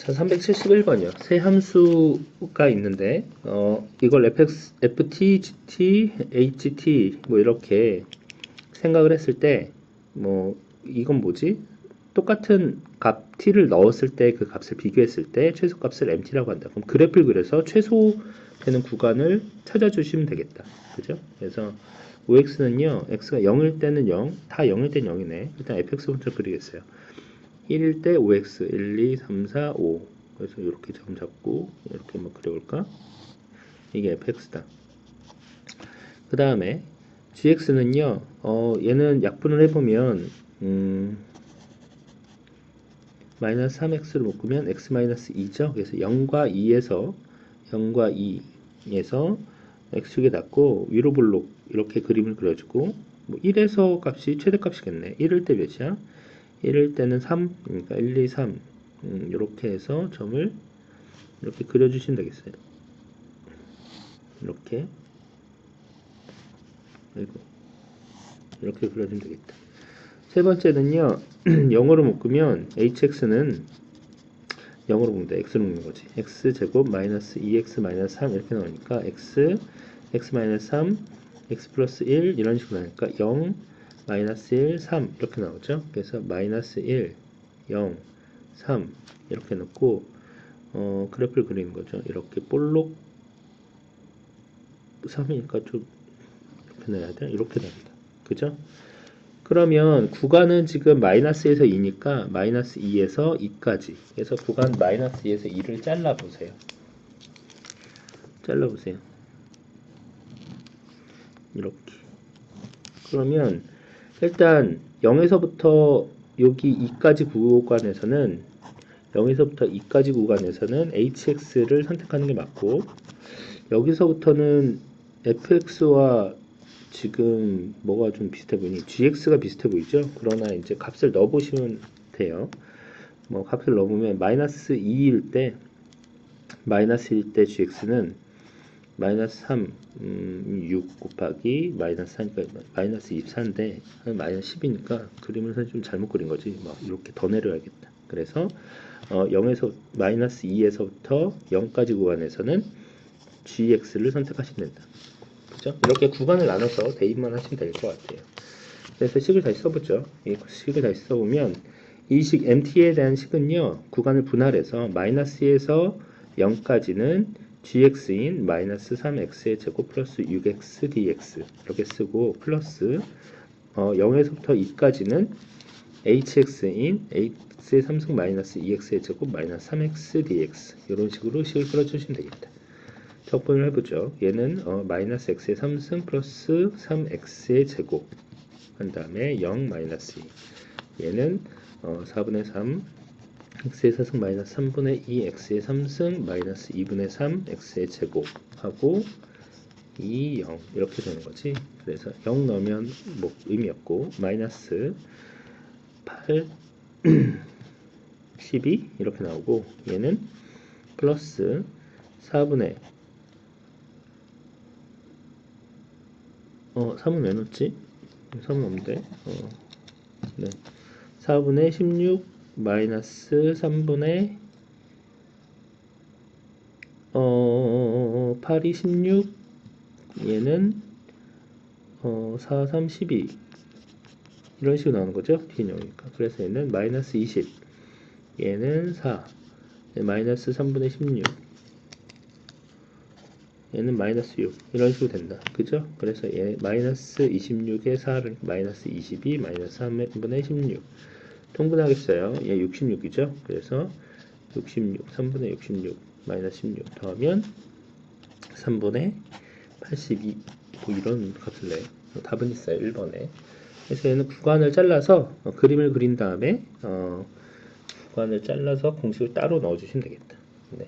자, 371번이요. 세 함수가 있는데, 어, 이걸 fx, ft, gt, ht, 뭐 이렇게 생각을 했을 때, 뭐, 이건 뭐지? 똑같은 값 t를 넣었을 때 그 값을 비교했을 때 최소값을 mt라고 한다. 그럼 그래프를 그려서 최소되는 구간을 찾아주시면 되겠다. 그죠? 그래서 OX는요, X가 0일 때는 0, 다 0일 때는 0이네. 일단 fx부터 그리겠어요. 1일 때 5x 1, 2, 3, 4, 5 그래서 이렇게 점 잡고 이렇게 한번 그려볼까? 이게 fx다. 그 다음에 gx는요, 어, 얘는 약분을 해보면 음, 마이너스 3x로 묶으면 x 마이너스 2죠. 그래서 0과 2에서 0과 2에서 x축에 닿고 위로 볼록 이렇게 그림을 그려주고 뭐 1에서 값이 최대값이겠네. 1일 때 몇이야? 1일 때는 3, 그러니까 1, 2, 3 음, 이렇게 해서 점을 이렇게 그려주시면 되겠어요. 이렇게 아이고 이렇게 그려주면 되겠다. 세 번째는요, 0으로 묶으면 hx는 0으로 묶는다. x로 묶는 거지. x 제곱 마이너스 2x 마이너스 3 이렇게 나오니까 x x 마이너스 3 x 플러스 1 이런 식으로 나오니까 0 마이너스 1, 3 이렇게 나오죠. 그래서 마이너스 1, 0, 3 이렇게 넣고 어, 그래프를 그리는 거죠. 이렇게 볼록 3이니까 좀 이렇게 넣어야 돼. 이렇게 됩니다. 그죠? 그러면 구간은 지금 마이너스에서 2니까 마이너스 2에서 2까지 그래서 구간 마이너스 2에서 2를 잘라 보세요. 잘라 보세요. 이렇게 그러면 일단 0에서부터 여기 2까지 구간에서는 0에서부터 2까지 구간에서는 hx를 선택하는 게 맞고 여기서부터는 fx와 지금 뭐가 좀 비슷해 보이니 gx가 비슷해 보이죠? 그러나 이제 값을 넣어 보시면 돼요. 뭐 값을 넣으면 마이너스 2일 때 마이너스 1일 때 gx는 마이너스 3, 음, 6 곱하기 마이너스 4니까 마이너스 24인데 마이너스 10이니까 그림을 좀 잘못 그린 거지. 막 이렇게 더 내려야겠다. 그래서 어, 0에서 마이너스 2에서부터 0까지 구간에서는 gx를 선택하시면 된다. 그죠? 이렇게 구간을 나눠서 대입만 하시면 될 것 같아요. 그래서 식을 다시 써보죠. 이 식을 다시 써보면 이 식 mt에 대한 식은요 구간을 분할해서 마이너스에서 0까지는 gx인 마이너스 3x의 제곱 플러스 6x dx 이렇게 쓰고 플러스 어, 0에서부터 2까지는 hx인 x의 3승 마이너스 2x의 제곱 마이너스 3x dx 이런 식으로 식을 풀어주시면 되겠다. 적분을 해보죠. 얘는 어, 마이너스 x의 3승 플러스 3x의 제곱 한 다음에 0 마이너스 2 얘는 어, 4분의 3 x의 4승 마이너스 3분의 2 x의 3승 마이너스 2분의 3 x의 제곱 하고 2, 0 이렇게 되는 거지. 그래서 0 넣으면 뭐 의미 없고 마이너스 8 12 이렇게 나오고 얘는 플러스 4분의 어 3은 왜 넣지? 3은 없는데 어, 네. 4분의 16 마이너스 3분의 어, 8이 16 얘는 어, 4, 3, 12 이런 식으로 나오는 거죠? D인형이니까. 그래서 얘는 마이너스 20 얘는 4 마이너스 3분의 16 얘는 마이너스 6 이런 식으로 된다. 그죠? 그래서 얘 마이너스 26에 4를 마이너스 22 마이너스 3분의 16 통분하겠어요. 얘 66이죠. 그래서 66, 3분의 66 마이너스 16 더하면 3분의 82 뭐 이런 값을 내요. 답은 있어요. 1번에. 그래서 얘는 구간을 잘라서 어, 그림을 그린 다음에 어, 구간을 잘라서 공식을 따로 넣어주시면 되겠다. 네.